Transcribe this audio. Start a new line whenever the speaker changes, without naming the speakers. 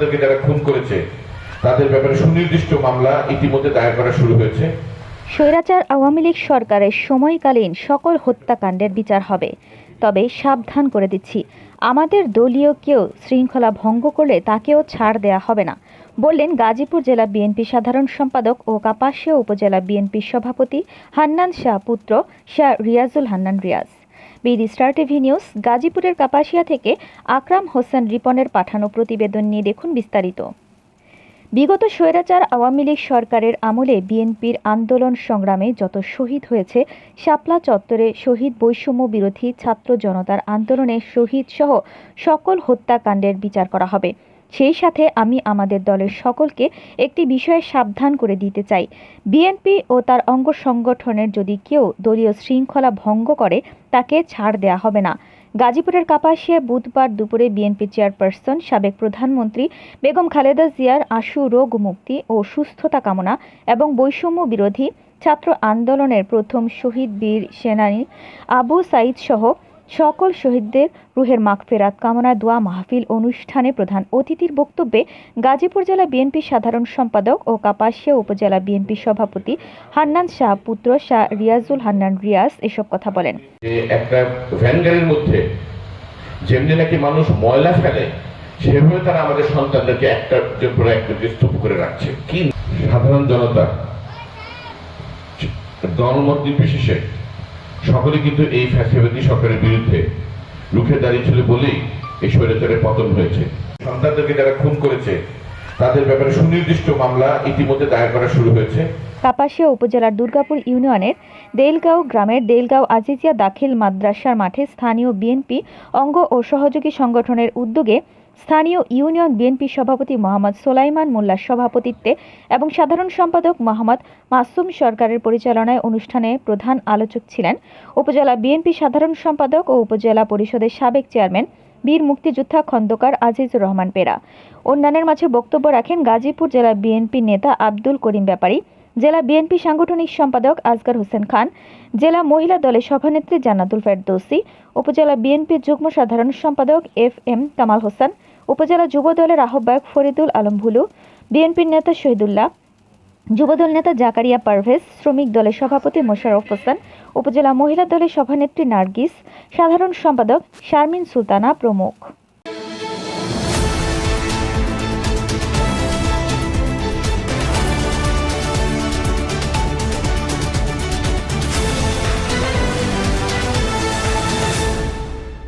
সন্তানদেরকে যারা খুন করেছে, তাদের ব্যাপারে সুনির্দিষ্ট মামলা ইতিমধ্যে দায়ের করা শুরু হয়েছে।
স্বৈরাচার আওয়ামী লীগ সরকারের সময়কালীন সকল হত্যাকাণ্ডের বিচার হবে। তবে সাবধান করে দিচ্ছি, আমাদের দলীয় কেউ শৃঙ্খলা ভঙ্গ করলে তাকেও ছাড় দেয়া হবে না, বললেন গাজীপুর জেলা বিএনপি সাধারণ সম্পাদক ও কাপাসিয়া উপজেলা বিএনপির সভাপতি হান্নান শাহ পুত্র Shah Riazul Hannan Riaz. BD Star TV news, গাজীপুরের কাপাসিয়া থেকে আকরাম হোসেন রিপনের পাঠানো প্রতিবেদন নিয়ে দেখুন বিস্তারিত। বিগত স্বৈরাচার আওয়ামী লীগ সরকারের আমলে বিএনপির আন্দোলন সংগ্রামে যত শহীদ হয়েছে, শাপলা চত্বরে শহীদ বৈষম্য বিরোধী ছাত্র জনতার আন্দোলনে শহীদ সহ সকল হত্যাকাণ্ডের বিচার করা হবে। সেই সাথে আমি আমাদের দলের সকলকে একটি বিষয়ে সাবধান করে দিতে চাই। বিএনপি ও তার অঙ্গ সংগঠনের যদি কেউ দলীয় শৃঙ্খলা ভঙ্গ করে, তাকে ছাড় দেয়া হবে না। গাজীপুরের কাপাসিয়া বুধবার দুপুরে বিএনপি চেয়ারপারসন, সাবেক প্রধানমন্ত্রী বেগম খালেদা জিয়ার আশু রোগ মুক্তি ও সুস্থতা কামনা এবং বৈষম্য বিরোধী ছাত্র আন্দোলনের প্রথম শহীদ বীর সেনানী আবু সাইদ সহ সকল শহীদদের রুহের মাগফেরাত কামনা দোয়া মাহফিল অনুষ্ঠানে প্রধান অতিথির বক্তব্যে গাজীপুর জেলা বিএনপি সাধারণ সম্পাদক ও কাপাসিয়া উপজেলা বিএনপি সভাপতি হান্নান শাহ পুত্র শাহ রিয়াজুল হান্নান রিয়াজ এসব কথা বলেন।
একটা ভ্যান গাড়ির মধ্যে যেমনি নাকি মানুষ ময়লা ফেলে, সেভাবে তারা আমাদের সন্তানদেরকে স্তূপ করে রাখছে। কি সাধারণ জনতা, দলমত নির্বিশেষে সকলে কিন্তু এই ফ্যাসিবাদী সরকারের বিরুদ্ধে রুখে দাঁড়িয়েছিল বলেই এই স্বৈরাচারের পতন হয়েছে। সন্তানদেরকে যারা খুন করেছে, তাদের ব্যাপারে সুনির্দিষ্ট মামলা ইতিমধ্যে দায়ের করা শুরু হয়েছে।
কাপাসিয়া উপজেলার দুর্গাপুর ইউনিয়নের দেলগাঁও গ্রামের দেলগাঁও আজিজিয়া দাখিল মাদ্রাসার মাঠে স্থানীয় বিএনপি অঙ্গ ও সহযোগী সংগঠনের উদ্যোগে স্থানীয় ইউনিয়ন বিএনপি সভাপতি মোহাম্মদ সোলাইমান মোল্লার সভাপতিত্বে এবং সাধারণ সম্পাদক মোহাম্মদ মাসুম সরকারের পরিচালনায় অনুষ্ঠানে প্রধান আলোচক ছিলেন। উপজেলা বিএনপি সাধারণ সম্পাদক ও উপজেলা পরিষদের সাবেক চেয়ারম্যান বীর মুক্তিযোদ্ধা খন্দকার আজিজুর রহমান পেরা। অন্যান্যের মাঝে বক্তব্য রাখেন গাজীপুর জেলা বিএনপি নেতা আব্দুল করিম ব্যাপারী, জেলা বিএনপি সাংগঠনিক সম্পাদক আজগার হোসেন খান, জেলা মহিলা দলের সভানেত্রী জান্নাতুল ফেরদৌসি, উপজেলা বিএনপি যুগ্ম সাধারণ সম্পাদক এফ এম কামাল হোসেন উপজেলা যুব দলের আহ্বায়ক ফরিদুল আলম ভুলু, বিএনপির নেতা শহীদুল্লাহ, যুবদল নেতা জাকারিয়া পারভেজ, শ্রমিক দলের সভাপতি মোশাররফ হোসেন, উপজেলা মহিলা দলের সভানেত্রী নার্গিস, সাধারণ সম্পাদক শারমিন সুলতানা প্রমুখ।